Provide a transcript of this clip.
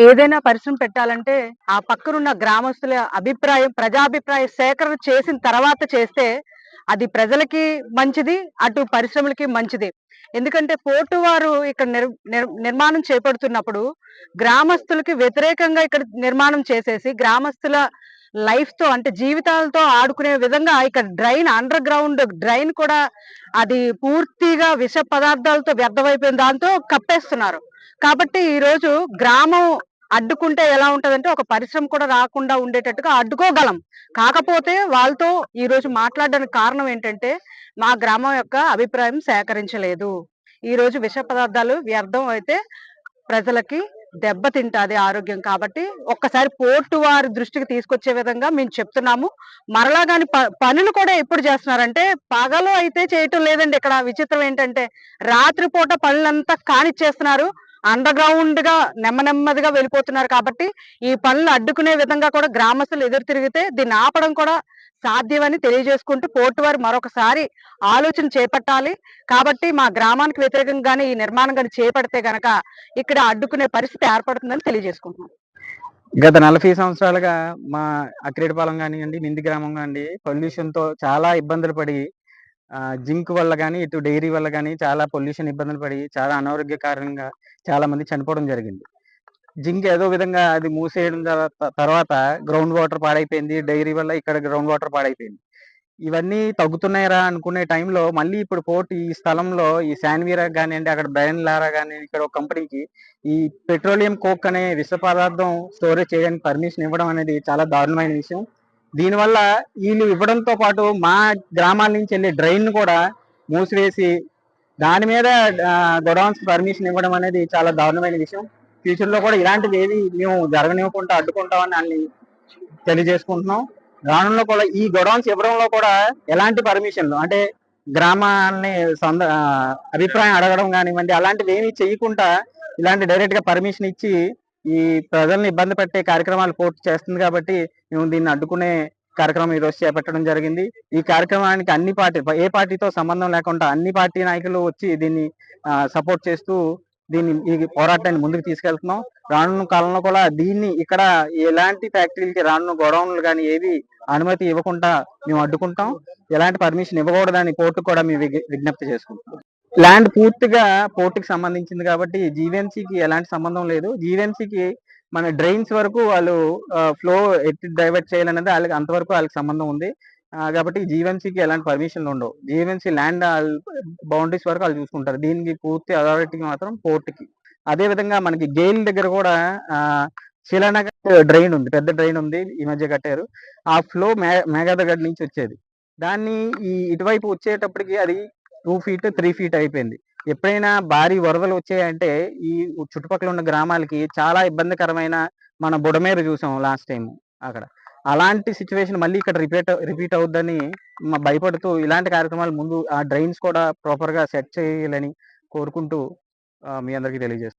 ఏదైనా పరిశ్రమ పెట్టాలంటే ఆ పక్కనున్న గ్రామస్తుల అభిప్రాయం ప్రజాభిప్రాయ సేకరణ చేసిన తర్వాత చేస్తే అది ప్రజలకి మంచిది అటు పరిశ్రమలకి మంచిది. ఎందుకంటే పోర్టు వారు ఇక్కడ నిర్ నిర్- నిర్మాణం చేపడుతున్నప్పుడు గ్రామస్తులకి వ్యతిరేకంగా ఇక్కడ నిర్మాణం చేసేసి గ్రామస్తుల లైఫ్తో అంటే జీవితాలతో ఆడుకునే విధంగా ఇక్కడ డ్రైన్ అండర్ గ్రౌండ్ డ్రైన్ కూడా అది పూర్తిగా విష పదార్థాలతో వ్యర్థమైపోయిన దాంతో కప్పేస్తున్నారు. కాబట్టి ఈ రోజు గ్రామం అడ్డుకుంటే ఎలా ఉంటదంటే ఒక పరిశ్రమ కూడా రాకుండా ఉండేటట్టుగా అడ్డుకోగలం. కాకపోతే వాళ్ళతో ఈ రోజు మాట్లాడడానికి కారణం ఏంటంటే మా గ్రామం యొక్క అభిప్రాయం సేకరించలేదు. ఈ రోజు విష పదార్థాలు వ్యర్థం అయితే ప్రజలకి దెబ్బతింటాది ఆరోగ్యం కాబట్టి ఒక్కసారి పోర్టు వారి దృష్టికి తీసుకొచ్చే విధంగా మేము చెప్తున్నాము. మరలా గాని ప- పనులు కూడా ఎప్పుడు చేస్తున్నారంటే పగలు అయితే చేయటం లేదండి. ఇక్కడ విచిత్రం ఏంటంటే రాత్రిపూట పనులంతా కానిచ్చేస్తున్నారు. అండర్గ్రౌండ్గా నెమ్మ నెమ్మదిగా వెళ్ళిపోతున్నారు కాబట్టి ఈ పనులు అడ్డుకునే విధంగా కూడా గ్రామస్తులు ఎదురు తిరిగితే దీన్ని ఆపడం కూడా సాధ్యమని తెలియజేసుకుంటూ పోర్టు వారు మరొకసారి ఆలోచన చేపట్టాలి. కాబట్టి మా గ్రామానికి వ్యతిరేకంగానే ఈ నిర్మాణం కానీ చేపడితే గనక ఇక్కడ అడ్డుకునే పరిస్థితి ఏర్పడుతుందని తెలియజేసుకుంటున్నాం. గత నలభై సంవత్సరాలుగా మా అక్రేటిపాలెం కానివ్వండి నింది గ్రామం కానివ్వండి పొల్యూషన్తో చాలా ఇబ్బందులు పడి జింక్ వల్ల కానీ ఇటు డైరీ వల్ల కానీ చాలా పొల్యూషన్ ఇబ్బందులు పడి చాలా అనారోగ్య కారణంగా చాలా మంది చనిపోవడం జరిగింది. జింక్ ఏదో విధంగా అది మూసేయడం తర్వాత గ్రౌండ్ వాటర్ పాడైపోయింది డైరీ వల్ల ఇక్కడ గ్రౌండ్ వాటర్ పాడైపోయింది. ఇవన్నీ తగ్గుతున్నాయరా అనుకునే టైంలో మళ్ళీ ఇప్పుడు పోర్ట్ ఈ స్థలంలో ఈ శాన్వీరా కానివ్వండి అక్కడ బ్రయన్ లారా కానీ ఇక్కడ ఒక కంపెనీకి ఈ పెట్రోలియం కోక్ అనే విష పదార్థం స్టోరేజ్ చేయడానికి పర్మిషన్ ఇవ్వడం అనేది చాలా దారుణమైన విషయం. దీనివల్ల వీళ్ళు ఇవ్వడంతో పాటు మా గ్రామాల నుంచి వెళ్ళే డ్రైన్ కూడా మూసివేసి దాని మీద గొడౌన్స్ పర్మిషన్ ఇవ్వడం అనేది చాలా దారుణమైన విషయం. ఫ్యూచర్లో కూడా ఇలాంటివి ఏవి మేము జరగనివ్వకుండా అడ్డుకుంటామని అన్ని తెలియజేసుకుంటున్నాం. రానులో కూడా ఈ గొడౌన్స్ ఇవ్వడంలో కూడా ఎలాంటి పర్మిషన్లు? అంటే గ్రామాన్ని సొంత అభిప్రాయం అడగడం కానివ్వండి అలాంటివి ఏమి చేయకుండా ఇలాంటి డైరెక్ట్గా పర్మిషన్ ఇచ్చి ఈ ప్రజల్ని ఇబ్బంది పెట్టే కార్యక్రమాలు పూర్తి చేస్తుంది కాబట్టి మేము దీన్ని అడ్డుకునే కార్యక్రమం ఈ రోజు చేపట్టడం జరిగింది. ఈ కార్యక్రమానికి అన్ని పార్టీ ఏ పార్టీతో సంబంధం లేకుండా అన్ని పార్టీ నాయకులు వచ్చి దీన్ని సపోర్ట్ చేస్తూ దీన్ని ఈ పోరాటాన్ని ముందుకు తీసుకెళ్తున్నాం. రానున్న కాలంలో కూడా దీన్ని ఇక్కడ ఎలాంటి ఫ్యాక్టరీలకి రానున్న గోడౌన్లు కానీ ఏవి అనుమతి ఇవ్వకుండా మేము అడ్డుకుంటాం. ఎలాంటి పర్మిషన్ ఇవ్వకూడదని కోర్టు కూడా మేము విజ్ఞప్తి చేసుకుంటాం ల్యాండ్ పూర్తిగా పోర్టుకి సంబంధించింది కాబట్టి జీవీఎంసీకి ఎలాంటి సంబంధం లేదు. జీవీఎంసీకి మన డ్రైన్స్ వరకు వాళ్ళు ఫ్లో ఎట్టి డైవర్ట్ చేయాలనేది వాళ్ళకి అంతవరకు వాళ్ళకి సంబంధం ఉంది. కాబట్టి జీవన్సీకి ఎలాంటి పర్మిషన్లు ఉండవు. జీవీఎంసీ ల్యాండ్ బౌండరీస్ వరకు వాళ్ళు చూసుకుంటారు. దీనికి పూర్తి అథారిటీ మాత్రం పోర్ట్కి అదే విధంగా మనకి గెయిల్ దగ్గర కూడా శిలానగర్ డ్రైన్ ఉంది. పెద్ద డ్రైన్ ఉంది. ఈ మధ్య కట్టారు. ఆ ఫ్లో మే మేఘాదగడ్ నుంచి వచ్చేది. దాన్ని ఈ ఇటువైపు వచ్చేటప్పటికి అది టూ ఫీట్ త్రీ ఫీట్ అయిపోయింది. ఎప్పుడైనా భారీ వరదలు వచ్చాయంటే ఈ చుట్టుపక్కల ఉన్న గ్రామాలకి చాలా ఇబ్బందికరమైన మన బుడమేరు చూసాం లాస్ట్ టైం అక్కడ. అలాంటి సిచ్యువేషన్ మళ్ళీ ఇక్కడ రిపీట్ రిపీట్ అవుద్దని భయపడుతూ ఇలాంటి కార్యక్రమాలు ముందు ఆ డ్రైన్స్ కూడా ప్రాపర్గా సెట్ చేయాలని కోరుకుంటూ మీ అందరికీ తెలియజేస్తాను